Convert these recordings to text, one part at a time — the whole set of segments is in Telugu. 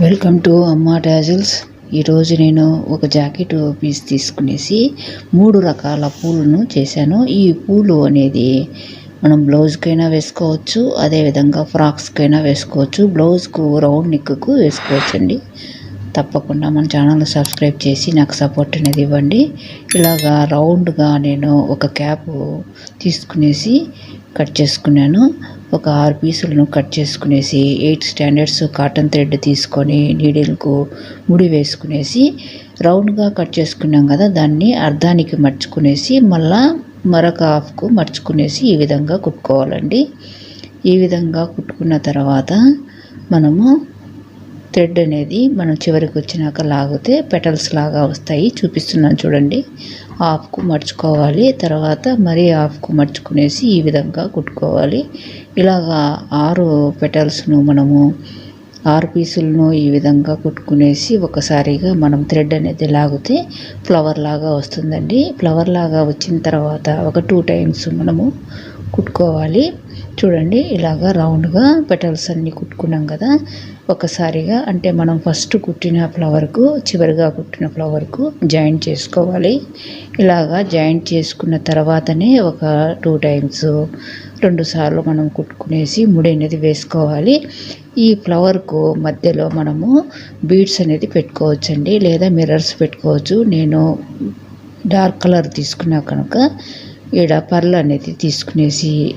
వెల్కమ్ టు అమ్మా టాజిల్స్ ఈరోజు నేను ఒక జాకెట్ పీస్ తీసుకునేసి మూడు రకాల పూలను చేశాను. ఈ పూలు అనేది మనం బ్లౌజ్కైనా వేసుకోవచ్చు అదేవిధంగా ఫ్రాక్స్కైనా వేసుకోవచ్చు. బ్లౌజ్కు రౌండ్ నెక్కు వేసుకోవచ్చండి. తప్పకుండా మన ఛానల్ సబ్స్క్రైబ్ చేసి నాకు సపోర్ట్ అనేది ఇవ్వండి. ఇలాగా రౌండ్గా నేను ఒక క్యాప్ తీసుకునేసి కట్ చేసుకున్నాను. ఒక ఆరు పీసులను కట్ చేసుకునేసి ఎయిట్ స్టాండర్డ్స్ కాటన్ థ్రెడ్ తీసుకొని నీడిల్కు ముడి వేసుకునేసి రౌండ్గా కట్ చేసుకున్నాం కదా దాన్ని అర్ధానికి మర్చుకునేసి మళ్ళా మరొక హాఫ్కు మర్చుకునేసి ఈ విధంగా కుట్టుకోవాలండి. ఈ విధంగా కుట్టుకున్న తర్వాత మనము థ్రెడ్ అనేది మనం చివరికి వచ్చినాక లాగితే పెటల్స్ లాగా వస్తాయి. చూపిస్తున్నాను చూడండి. హాఫ్కు మర్చుకోవాలి తర్వాత మరీ హాఫ్కు మర్చుకునేసి ఈ విధంగా కుట్టుకోవాలి. ఇలాగా ఆరు పెటల్స్ను మనము ఆరు పీసులను ఈ విధంగా కుట్టుకునేసి ఒకసారిగా మనం థ్రెడ్ అనేది లాగితే ఫ్లవర్ లాగా వస్తుందండి. ఫ్లవర్ లాగా వచ్చిన తర్వాత ఒక టూ టైమ్స్ మనము కుట్టుకోవాలి. చూడండి ఇలాగా రౌండ్గా పెటల్స్ అన్నీ కుట్టుకున్నాం కదా. ఒకసారిగా అంటే మనం ఫస్ట్ కుట్టిన ఫ్లవర్కు చివరిగా కుట్టిన ఫ్లవర్కు జాయింట్ చేసుకోవాలి. ఇలాగా జాయింట్ చేసుకున్న తర్వాతనే ఒక టూ టైమ్స్ రెండు సార్లు మనం కుట్టుకునేసి ముడి అనేది వేసుకోవాలి. ఈ ఫ్లవర్కు మధ్యలో మనము బీడ్స్ అనేది పెట్టుకోవచ్చండి లేదా మిర్రర్స్ పెట్టుకోవచ్చు. నేను డార్క్ కలర్ తీసుకున్నా కనుక ఈడ పర్లు అనేది తీసుకునేసి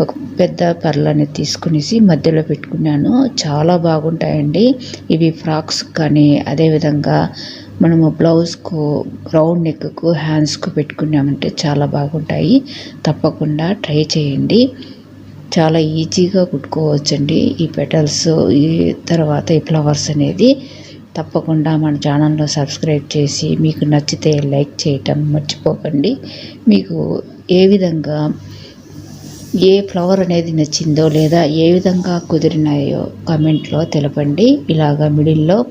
ఒక పెద్ద పర్లు అనేది తీసుకునేసి మధ్యలో పెట్టుకున్నాను. చాలా బాగుంటాయండి. ఇవి ఫ్రాక్స్ కానీ అదేవిధంగా మనము బ్లౌజ్కు రౌండ్ నెక్కు హ్యాండ్స్కు పెట్టుకున్నామంటే చాలా బాగుంటాయి. తప్పకుండా ట్రై చేయండి. చాలా ఈజీగా కుట్టుకోవచ్చండి ఈ పెటల్స్. ఈ తర్వాత ఈ ఫ్లవర్స్ అనేది. తప్పకుండా మన ఛానల్లో సబ్స్క్రైబ్ చేసి మీకు నచ్చితే లైక్ చేయటం మర్చిపోకండి. మీకు ఏ విధంగా ఏ ఫ్లవర్ అనేది నచ్చిందో లేదా ఏ విధంగా కుదిరినాయో కమెంట్లో తెలపండి. ఇలాగా మిడిల్లో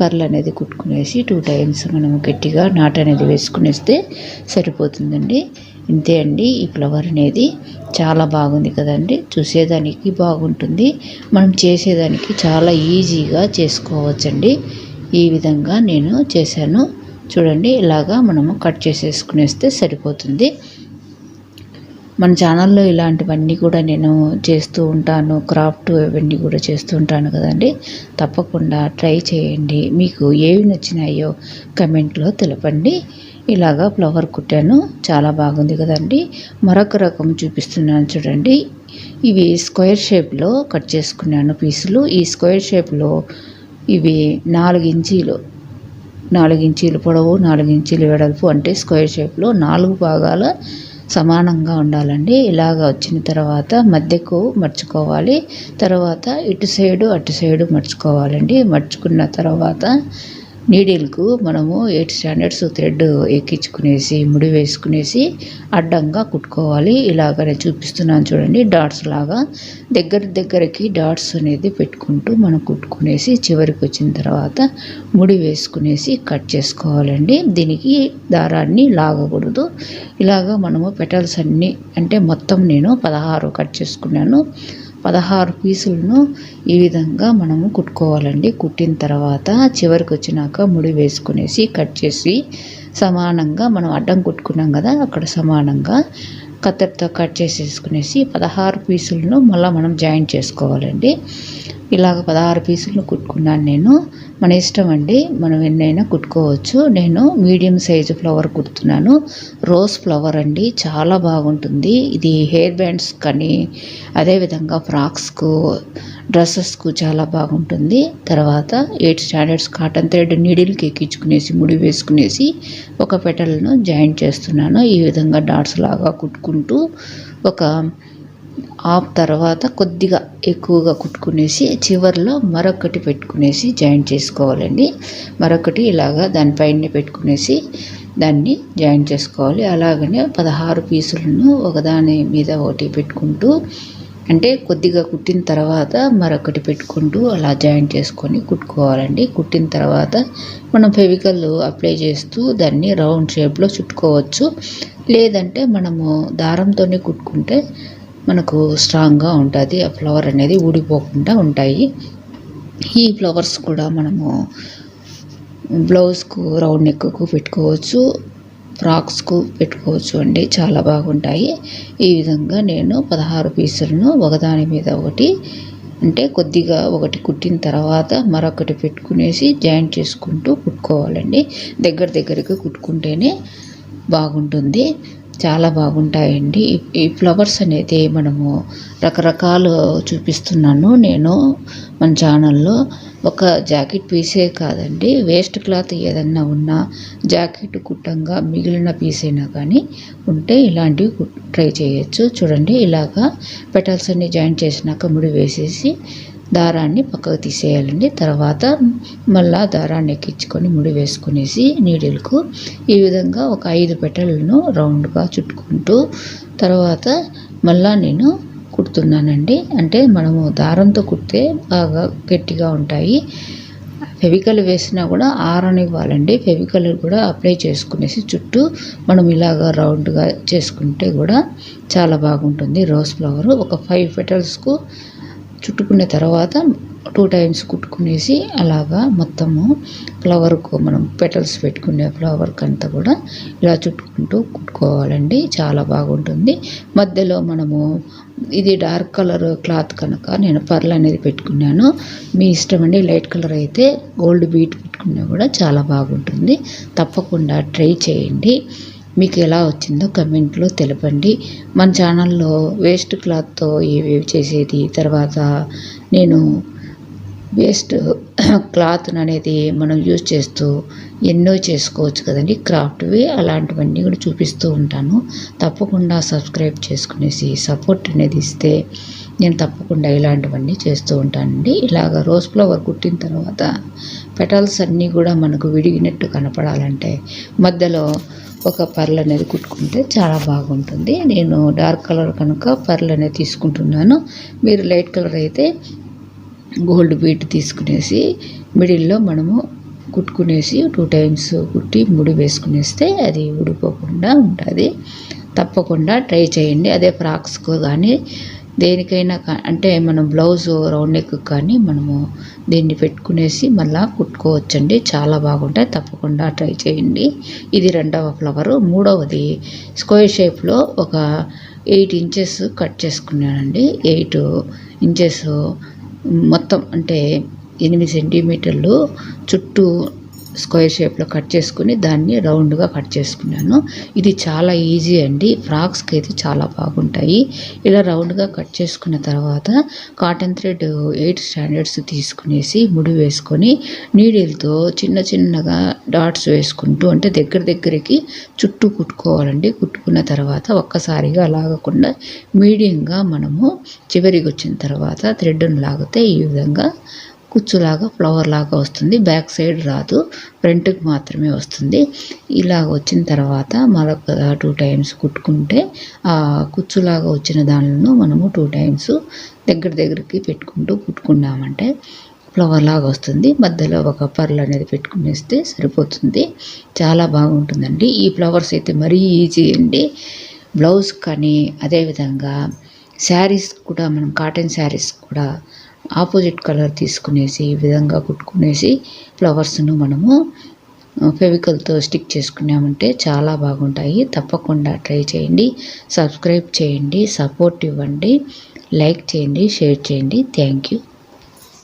పర్లు అనేది కుట్టుకునేసి టూ టైమ్స్ మనం గట్టిగా నాట్ అనేది వేసుకునేస్తే సరిపోతుందండి. ఇంతే అండి ఈ ఫ్లవర్ అనేది చాలా బాగుంది కదండి. చూసేదానికి బాగుంటుంది. మనం చేసేదానికి చాలా ఈజీగా చేసుకోవచ్చండి. ఈ విధంగా నేను చేశాను. చూడండి ఇలాగా మనము కట్ చేసేసుకునేస్తే సరిపోతుంది. మన ఛానల్లో ఇలాంటివన్నీ కూడా నేను చేస్తూ ఉంటాను. క్రాఫ్ట్ ఇవన్నీ కూడా చేస్తూ ఉంటాను కదండి. తప్పకుండా ట్రై చేయండి. మీకు ఏవి నచ్చినాయో కమెంట్లో తెలపండి. ఇలాగా ఫ్లవర్ కుట్టాను. చాలా బాగుంది కదండి. మరొక రకం చూపిస్తున్నాను చూడండి. ఇవి స్క్వేర్ షేప్లో కట్ చేసుకున్నాను పీసులు. ఈ స్క్వేర్ షేప్లో ఇవి నాలుగించీలు. నాలుగించీలు పొడవు నాలుగు ఇంచీలు వెడల్పు అంటే స్క్వేర్ షేప్లో నాలుగు భాగాల సమానంగా ఉండాలండి. ఇలాగ వచ్చిన తర్వాత మధ్యకు మర్చుకోవాలి. తర్వాత ఇటు సైడు అటు సైడు మర్చుకోవాలండి. మర్చుకున్న తర్వాత నీడిల్కు మనము ఎయిట్ స్టాండర్డ్స్ థ్రెడ్ ఎక్కించుకునేసి ముడి వేసుకునేసి అడ్డంగా కుట్టుకోవాలి. ఇలాగ నేను చూపిస్తున్నాను చూడండి డాట్స్ లాగా. దగ్గర దగ్గరకి డాట్స్ అనేది పెట్టుకుంటూ మనం కుట్టుకునేసి చివరికి వచ్చిన తర్వాత ముడి వేసుకునేసి కట్ చేసుకోవాలండి. దీనికి దారాన్ని లాగకూడదు. ఇలాగ మనము పెటల్స్ అన్నీ అంటే మొత్తం నేను పదహారు కట్ చేసుకున్నాను. పదహారు పీసులను ఈ విధంగా మనము కుట్టుకోవాలండి. కుట్టిన తర్వాత చివరికి వచ్చినాక ముడి వేసుకునేసి కట్ చేసి సమానంగా మనం అడ్డం కుట్టుకున్నాం కదా అక్కడ సమానంగా కత్తెరతో కట్ చేసేసుకునేసి పదహారు పీసులను మళ్ళీ మనం జాయింట్ చేసుకోవాలండి. ఇలాగ పదహారు పీసులు కుట్టుకున్నాను నేను. మన ఇష్టం అండి. మనం ఎన్నైనా కుట్టుకోవచ్చు. నేను మీడియం సైజు ఫ్లవర్ కుడుతున్నాను. రోజ్ ఫ్లవర్ అండి. చాలా బాగుంటుంది. ఇది హెయిర్ బ్యాండ్స్ కానీ అదేవిధంగా ఫ్రాక్స్కు డ్రెస్సెస్కు చాలా బాగుంటుంది. తర్వాత ఎయిట్ స్టాండర్డ్స్ కాటన్ థ్రెడ్ నీడిల్కి ఎక్కించుకునేసి ముడి వేసుకునేసి ఒక పెటల్ను జాయింట్ చేస్తున్నాను. ఈ విధంగా డాట్స్ లాగా కుట్టుకుంటూ ఒక ఆఫ్ తర్వాత కొద్దిగా ఎక్కువగా కుట్టుకునేసి చివరిలో మరొకటి పెట్టుకునేసి జాయిన్ చేసుకోవాలండి. మరొకటి ఇలాగా దానిపైన పెట్టుకునేసి దాన్ని జాయిన్ చేసుకోవాలి. అలాగనే పదహారు పీసులను ఒకదాని మీద ఒకటి పెట్టుకుంటూ అంటే కొద్దిగా కుట్టిన తర్వాత మరొకటి పెట్టుకుంటూ అలా జాయిన్ చేసుకొని కుట్టుకోవాలండి. కుట్టిన తర్వాత మనం ఫెవికల్ అప్లై చేస్తూ దాన్ని రౌండ్ షేప్లో చుట్టుకోవచ్చు. లేదంటే మనము దారంతోనే కుట్టుకుంటే మనకు స్ట్రాంగ్గా ఉంటుంది. ఆ ఫ్లవర్ అనేది ఊడిపోకుండా ఉంటాయి. ఈ ఫ్లవర్స్ కూడా మనము బ్లౌజ్కు రౌండ్ నెక్కు పెట్టుకోవచ్చు. ఫ్రాక్స్కు పెట్టుకోవచ్చు అండి. చాలా బాగుంటాయి. ఈ విధంగా నేను పదహారు పీసులను ఒకదాని మీద ఒకటి అంటే కొద్దిగా ఒకటి కుట్టిన తర్వాత మరొకటి పెట్టుకునేసి జాయింట్ చేసుకుంటూ కుట్టుకోవాలండి. దగ్గర దగ్గరకు కుట్టుకుంటేనే బాగుంటుంది. చాలా బాగుంటాయండి. ఈ ఫ్లవర్స్ అనేది మనము రకరకాలు చూపిస్తున్నాను. నేను మన ఛానల్లో ఒక జాకెట్ పీసే కాదండి. వేస్ట్ క్లాత్ ఏదన్నా ఉన్నా జాకెట్ కుట్టంగా మిగిలిన పీస్ అయినా కానీ ఉంటే ఇలాంటివి ట్రై చేయొచ్చు. చూడండి ఇలాగా పెటల్స్ అన్ని జాయింట్ చేసినాక ముడి వేసేసి దారాన్ని పక్కకు తీసేయాలండి. తర్వాత మళ్ళా దారాన్ని ఎక్కించుకొని ముడి వేసుకునేసి నీడిల్కు ఈ విధంగా ఒక ఐదు పెటలను రౌండ్గా చుట్టుకుంటూ తర్వాత మళ్ళా నేను కుడుతున్నానండి. అంటే మనము దారంతో కుడితే బాగా గట్టిగా ఉంటాయి. ఫెవికల్ వేసినా కూడా ఆరనివ్వాలండి. ఫెవికల్ కూడా అప్లై చేసుకునేసి చుట్టూ మనం ఇలాగ రౌండ్గా చేసుకుంటే కూడా చాలా బాగుంటుంది. రోజ్ ఫ్లవర్ ఒక ఫైవ్ పెటల్స్కు చుట్టుకున్న తర్వాత టూ టైమ్స్ కుట్టుకునేసి అలాగా మొత్తము ఫ్లవర్కు మనం పెటల్స్ పెట్టుకునే ఫ్లవర్కి అంతా కూడా ఇలా చుట్టుకుంటూ కుట్టుకోవాలండి. చాలా బాగుంటుంది. మధ్యలో మనము ఇది డార్క్ కలర్ క్లాత్ కనుక నేను పర్ల్ అనేది పెట్టుకున్నాను. మీ ఇష్టం అండి లైట్ కలర్ అయితే గోల్డ్ బీట్ పెట్టుకున్నా కూడా చాలా బాగుంటుంది. తప్పకుండా ట్రై చేయండి. మీకు ఎలా వచ్చిందో కమెంట్లో తెలపండి. మన ఛానల్లో వేస్ట్ క్లాత్తో ఏవేవి చేసేది తర్వాత నేను వేస్ట్ క్లాత్ అనేది మనం యూజ్ చేస్తూ ఎన్నో చేసుకోవచ్చు కదండి. క్రాఫ్ట్వి అలాంటివన్నీ కూడా చూపిస్తూ ఉంటాను. తప్పకుండా సబ్స్క్రైబ్ చేసుకునేసి సపోర్ట్ అనేది ఇస్తే నేను తప్పకుండా ఇలాంటివన్నీ చేస్తూ ఉంటానండి. ఇలాగ రోజ్ ఫ్లవర్ కుట్టిన తర్వాత పెటల్స్ అన్నీ కూడా మనకు విడిగినట్టు కనపడాలంటే మధ్యలో ఒక పర్ల్ అనేది కుట్టుకుంటే చాలా బాగుంటుంది. నేను డార్క్ కలర్ కనుక పర్ల్ అనేది తీసుకుంటున్నాను. మీరు లైట్ కలర్ అయితే గోల్డ్ బీట్ తీసుకునేసి మిడిల్లో మనము కుట్టుకునేసి టూ టైమ్స్ కుట్టి ముడి వేసుకునేస్తే అది ఊడిపోకుండా ఉంటుంది. తప్పకుండా ట్రై చేయండి. అదే ఫ్రాక్స్కు కానీ దేనికైనా అంటే మనం బ్లౌజ్ రౌండ్ నెక్ కానీ మనము దీన్ని పెట్టుకునేసి మళ్ళీ కుట్టుకోవచ్చండి. చాలా బాగుంటాయి. తప్పకుండా ట్రై చేయండి. ఇది రెండవ ఫ్లవరు. మూడవది స్క్వేర్ షేప్లో ఒక ఎయిట్ ఇంచెస్ కట్ చేసుకున్నానండి. ఎయిట్ ఇంచెస్ మొత్తం అంటే ఎనిమిది సెంటీమీటర్లు చుట్టూ స్క్వేర్ షేప్లో కట్ చేసుకుని దాన్ని రౌండ్గా కట్ చేసుకున్నాను. ఇది చాలా ఈజీ అండి. ఫ్రాక్స్కి అయితే చాలా బాగుంటాయి. ఇలా రౌండ్గా కట్ చేసుకున్న తర్వాత కాటన్ థ్రెడ్ ఎయిట్ స్టాండర్డ్స్ తీసుకునేసి ముడి వేసుకొని నీడిల్తో చిన్న చిన్నగా డాట్స్ వేసుకుంటూ అంటే దగ్గర దగ్గరికి చుట్టూ కుట్టుకోవాలండి. కుట్టుకున్న తర్వాత ఒక్కసారిగా లాగకుండా మీడియంగా మనము చివరికి వచ్చిన తర్వాత థ్రెడ్ను లాగితే ఈ విధంగా కుచ్చులాగా ఫ్లవర్ లాగా వస్తుంది. బ్యాక్ సైడ్ రాదు. ఫ్రంట్కి మాత్రమే వస్తుంది. ఇలా వచ్చిన తర్వాత మరొక టూ టైమ్స్ కుట్టుకుంటే ఆ కుచ్చులాగా వచ్చిన దానిలను మనము టూ టైమ్స్ దగ్గర దగ్గరికి పెట్టుకుంటూ కుట్టుకున్నామంటే ఫ్లవర్ లాగా వస్తుంది. మధ్యలో ఒక పర్ల్ అనేది పెట్టుకునేస్తే సరిపోతుంది. చాలా బాగుంటుందండి. ఈ ఫ్లవర్స్ అయితే మరీ ఈజీ అండి. బ్లౌజ్ కానీ అదేవిధంగా శారీస్ కూడా మనం కాటన్ శారీస్ కూడా ఆపోజిట్ కలర్ తీసుకునేసి ఈ విధంగా కుట్టుకునేసి ఫ్లవర్స్ను మనము ఫెవికల్తో స్టిక్ చేసుకున్నామంటే చాలా బాగుంటాయి. తప్పకుండా ట్రై చేయండి సబ్స్క్రైబ్ చేయండి సపోర్ట్ ఇవ్వండి లైక్ చేయండి షేర్ చేయండి. Thank you.